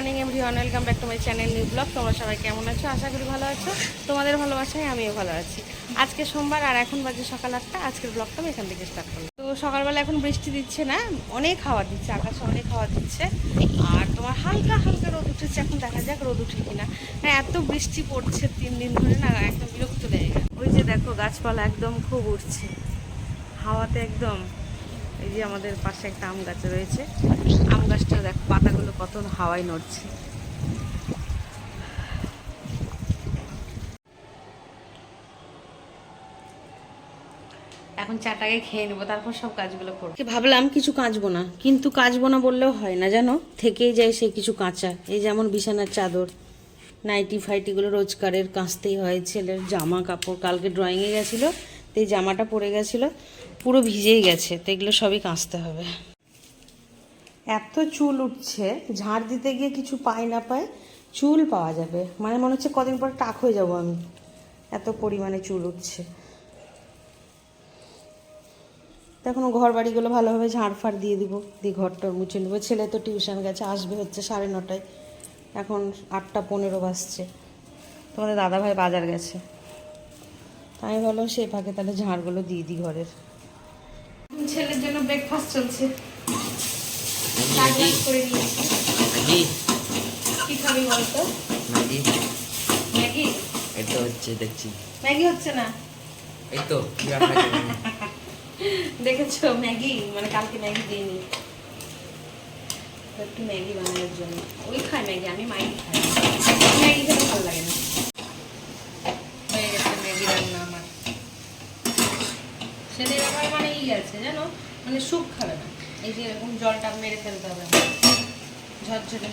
Morning everyone welcome back to my channel new blog তোমরা সবাই কেমন আছো? আশা করি ভালো আছো। তোমাদের ভালোবাসায় আমিও ভালো আছি। আজকে সোমবার আর এখন বাজে সকাল আটটা। আজকের ব্লগটা আমি এখান থেকে স্টার্ট করলাম। তো সকালবেলা এখন বৃষ্টি দিচ্ছে না, অনেক হাওয়া দিচ্ছে, আকাশে অনেক হাওয়া দিচ্ছে। আর তোমার হালকা হালকা রোদ উঠেছে, এখন দেখা যাক রোদ উঠে কিনা। না এত বৃষ্টি পড়ছে তিন দিন ধরে না, একদম বিরক্ত লেগে গেছে। ওই যে দেখো, গাছপালা একদম খুব উঠছে। হাওয়াতে একদম, এই যে আমাদের পাশে একটা আম গাছ রয়েছে। আম গাছটা দেখ, পাতাগুলো কত হাওয়ায় নড়ছে। এখন চাটাকে খেয়ে নেব, তারপর সব কাজগুলো করব। ভাবলাম কিছু কাচবো না, কিন্তু কাচবো না বললেও হয় না, জানো? থেকেই যায় সে কিছু কাঁচা। এই যেমন বিছানার চাদর, নাইটি ফাইটিগুলো রোজকারের কাঁচতেই হয়, ছেলের জামা কাপড়। কালকে ড্রয়িংয়ে গেছিল, তো এই জামাটা পরে গেছিল, পুরো ভিজেই গেছে, তো এগুলো সবই কাঁচতে হবে। এত চুল উঠছে, ঝাড় দিতে গিয়ে কিছু পাই না পায় চুল পাওয়া যাবে। মানে মনে হচ্ছে কদিন পর টাক হয়ে যাব আমি। এত পরিমাণে চুল উঠছে। তখন ঘর বাড়িগুলো ভালোভাবে ঝাড় ফাড় দিয়ে দিব। দিয়ে ঘরটার মুছে নেব। ছেলে তো টিউশন গেছে, আসবে হচ্ছে সাড়ে নটায়। এখন আটটা পনেরো বাজছে। তোমাদের দাদাভাই বাজার গেছে। আমি ভাবলাম সেই ফাঁকে তাহলে ঝাড়গুলো দিয়ে দিই ঘরের। ছেলের জন্য ব্রেকফাস্ট চলছে। চার করে নিয়েছি ম্যাগি? কি খাবি বলতো? ম্যাগি। ম্যাগি? এই হচ্ছে দেখছি। ম্যাগি হচ্ছে না? এই তো কি রান্না করবি? দেখেছ ম্যাগি? মানে কালকে ম্যাগি দিইনি। একটু ম্যাগি বানানোর জন্য। ওই খায় ম্যাগি আমি খাই। ম্যাগি খেতে ভালো লাগে না। হয়ে গেছে ম্যাগি রান্না আমার। মানে ই আছে জানো? মানে স্যুপ খাবে না। এই যে এরকম জলটা মেরে ফেলতে হবে। ঝরঝরে।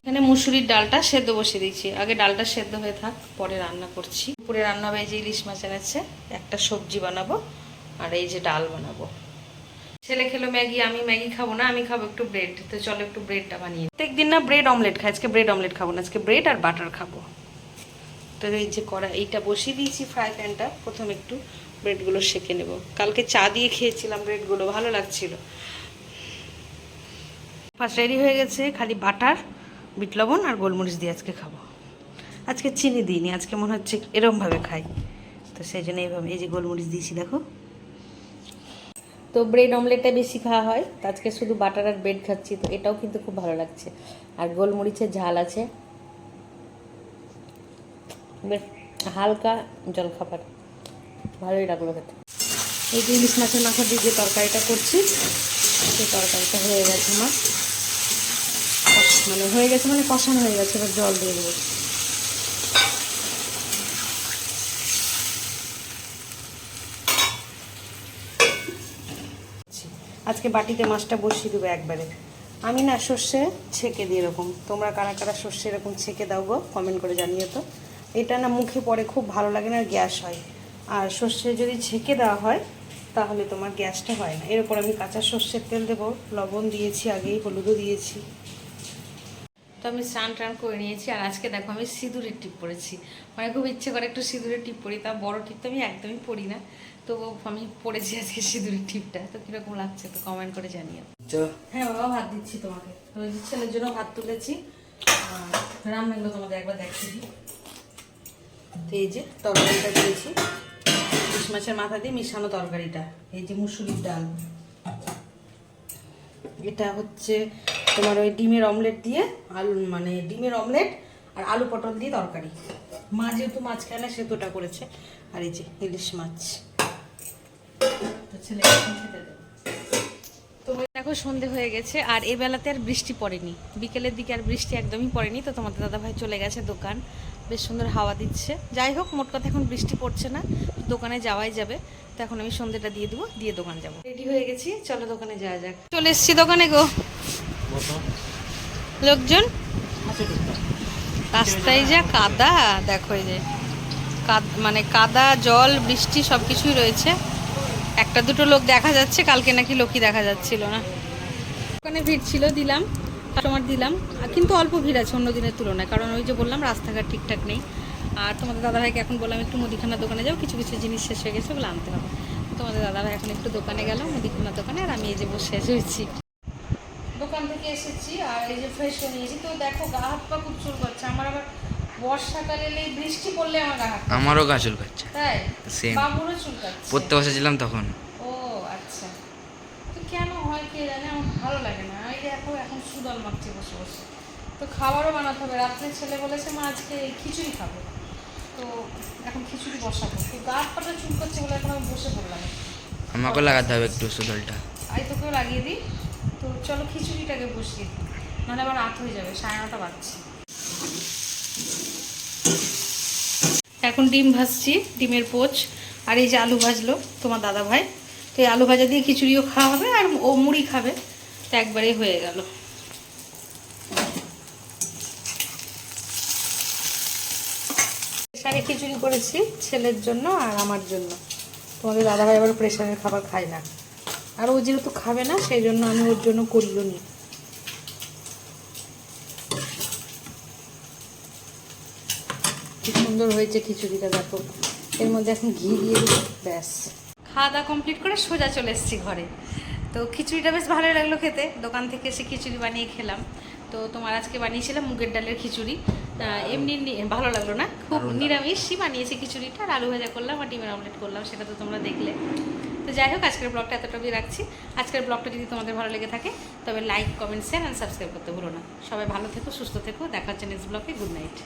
এখানে মুসুরির ডালটা সেদ্ধ বসিয়ে দিচ্ছি আগে ডালটা সেদ্ধ হয়ে থাক, পরে রান্না করছি। উপরে রান্না হবে এই যে ইলিশ মাছ এনেছে। একটা সবজি বানাবো আর এই যে ডাল বানাবো। ছেলে খেলো ম্যাগি, আমি ম্যাগি খাব না, আমি খাব একটু ব্রেড। তো চলো একটু ব্রেডটা বানিয়ে প্রত্যেক দিন না ব্রেড অমলেট খাই। আজকে ব্রেড অমলেট খাব না, আজকে ব্রেড আর বাটার খাব। তো এই যে কড়া এইটা বসিয়ে দিয়েছি ফ্রাই প্যানটা। প্রথম একটু ব্রেডগুলো সেকে নেব। কালকে চা দিয়ে খেয়েছিলাম ব্রেডগুলো, ভালো লাগছিল। ফার্স্ট রেডি হয়ে গেছে খালি বাটার, বিট লবণ আর গোলমরিচ দিয়ে আজকে খাব। আজকে চিনি দিইনি, আজকে মনে হচ্ছে এরমভাবে খাই। তো সেই জন্য এইভাবে, এই যে গোলমরিচ দিয়েছি, দেখো। তো ব্রেড অমলেটটা বেশি খাওয়া হয়, তো আজকে শুধু বাটার আর ব্রেড খাচ্ছি, তো এটাও কিন্তু খুব ভালো লাগছে। আর গোলমরিচের ঝাল আছে। বেশ, হালকা জলখাবার। ভালোই লাগল খেতে। এই যে ইলিশ মাছের মাথা দিয়ে যে তরকারিটা করছি, সেই তরকারিটা হয়ে গেছে আমার। মানে হয়ে গেছে মানে কষানো হয়ে গেছে, এবার জল দিয়ে দেবো। আজকে বাটিতে মাছটা বসিয়ে দেবো একবারে। আমি না সর্ষে ছেঁকে দিই এরকম। তোমরা কারা কারা সর্ষে এরকম ছেঁকে দাও গো কমেন্ট করে জানিও তো। এটা না মুখে পরে খুব ভালো লাগে না গ্যাস হয়। আর সর্ষে যদি ছেঁকে দেওয়া হয় তাহলে তোমার গ্যাসটা হয় না। এর উপর আমি কাঁচা সর্ষের তেল দেবো। লবণ দিয়েছি আগেই হলুদও দিয়েছি। তো আমি স্নান টান করে নিয়েছি আর আজকে দেখো আমি সিঁদুরের টিপ পরেছি। মানে খুব ইচ্ছে করে একটু সিঁদুরের টিপ পরি তা বড় টিপ তো আমি একদমই পরি না। তো আমি পরেছি আজকে সিঁদুরের টিপটা। তো কীরকম লাগছে তো কমেন্ট করে জানিও। হ্যাঁ বাবা ভাত দিচ্ছি তোমাকে। তো ছেলের জন্য ভাত তুলেছি। আর রান্নাগুলো তোমাদের একবার দেখিয়ে দিই। তো এই যে তরকারিটা দিয়েছি। ইলিশ মাছের মাথা দিয়ে মিশানো তরকারিটা, এই যে মুসুরির ডাল। এটা হচ্ছে তোমার ওই ডিমের অমলেট দিয়ে আলু মানে ডিমের অমলেট আর আলু পটল দিয়ে তরকারি। মা যেহেতু মাছ খেলে সেতুটা করেছে। আর এই যে ইলিশ মাছ। ছেলে খেতে দেখো, সন্ধে হয়ে গেছে, আর এই বেলাতে আর বৃষ্টি পড়েনি। বিকেলের দিকে আর বৃষ্টি একদমই পড়েনি, তো তোমাদের দাদাভাই চলে গেছে দোকান। বেশ সুন্দর হাওয়া দিচ্ছে। যাই হোক, মোট কথা এখন বৃষ্টি পড়ছে না, দোকানে যাওয়াই যাবে। তো এখন আমি সন্ধেটা দিয়ে দেবো, দিয়ে দোকান যাব। রেডি হয়ে গেছি, চলো দোকানে যাওয়া যাক। চলে এসছি দোকানে গো। লোকজন? রাস্তায় যা কাদা, দেখো এই যে মানে কাদা, জল, বৃষ্টি সব কিছুই রয়েছে। একটা দুটো লোক দেখা যাচ্ছে, কালকে নাকি লোকই দেখা যাচ্ছিল না। ওখানে ভিড় ছিল, দিলাম, কাস্টমার দিলাম কিন্তু অল্প ভিড় আছে অন্য দিনের তুলনায়, কারণ ওই যে বললাম, রাস্তাঘাট ঠিকঠাক নেই। আর তোমাদের দাদাভাইকে এখন বললাম, একটু মুদিখানা দোকানে যাও, কিছু কিছু জিনিস শেষ হয়ে গেছে, ওগুলো আনতে হবে। তোমাদের দাদাভাই এখন একটু দোকানে গেল মুদিখানা দোকানে, আর আমি এই যে বসে রয়েছি। দোকান থেকে এসেছি, আর এই যে ফ্রেশ হয়ে নিয়েছি। তো দেখো, গা হাত পা খুব চুল করছে। আমার আবার বর্ষাকালে এলে বৃষ্টি পড়লে আমার গা আমারও গা চুল কাচ্ছে তাই? Same. বাবুরও চুল পড়তে বসেছিলাম তখন। ও আচ্ছা। তো কেন হয় কে জানে? আমার ভালো লাগে না। দেখো এখন সুদল মাখছি বসে বসে। তো খাবারও বানাতে হবে। রাত্রে ছেলে বলেছে মা আজকে খিচুড়ি খাব। তো এখন খিচুড়ি বসাবো। তো গা হাত পাটা চুল করছে বলে এখন আমি বসে পড়লাম। আমাকেও লাগাতে হবে একটু সুদলটা। আই তোকেও লাগিয়ে দিই। তো চলো খিচুড়িটাকে বসিয়ে দিই। নাহলে আবার রাত হয়ে যাবে সাড়ে নটা বাজছে। এখন ডিম ভাজছি, ডিমের পোচ, আর এই যে আলু ভাজলো তোমার দাদা ভাই তো এই আলু ভাজা দিয়ে খিচুড়িও খাওয়া হবে আর ও মুড়ি খাবে। তো একবারেই হয়ে গেল। প্রেশারে খিচুড়ি করেছি ছেলের জন্য আর আমার জন্য। তোমাদের দাদাভাই আবার প্রেশারের খাবার খায় না। আর ও যেহেতু খাবে না, সেই জন্য আমি ওর জন্য করিও নি। সুন্দর হয়েছে খিচুড়িটা দেখো। এর মধ্যে এখন ঘি দিয়ে দিই ব্যাস। খাওয়া দাওয়া কমপ্লিট করে সোজা চলে এসেছি ঘরে। তো খিচুড়িটা বেশ ভালোই লাগল খেতে। দোকান থেকে এসে খিচুড়ি বানিয়ে খেলাম। তো তোমার আজকে বানিয়েছিলাম মুগের ডালের খিচুড়ি। এমনি ভালো লাগল না? খুব নিরামিষই বানিয়েছি খিচুড়িটা। আর আলু ভাজা করলাম আর ডিমের অমলেট করলাম সেটা তো তোমরা দেখলে। তো যাই হোক আজকের ব্লগটা এতটুকুই রাখছি। আজকের ব্লগটা যদি তোমাদের ভালো লেগে থাকে তবে like comment share and subscribe করতে ভুলো না। সবাই ভালো থেকো সুস্থ থেকো। দেখা হচ্ছে নেক্সট ব্লগে গুড নাইট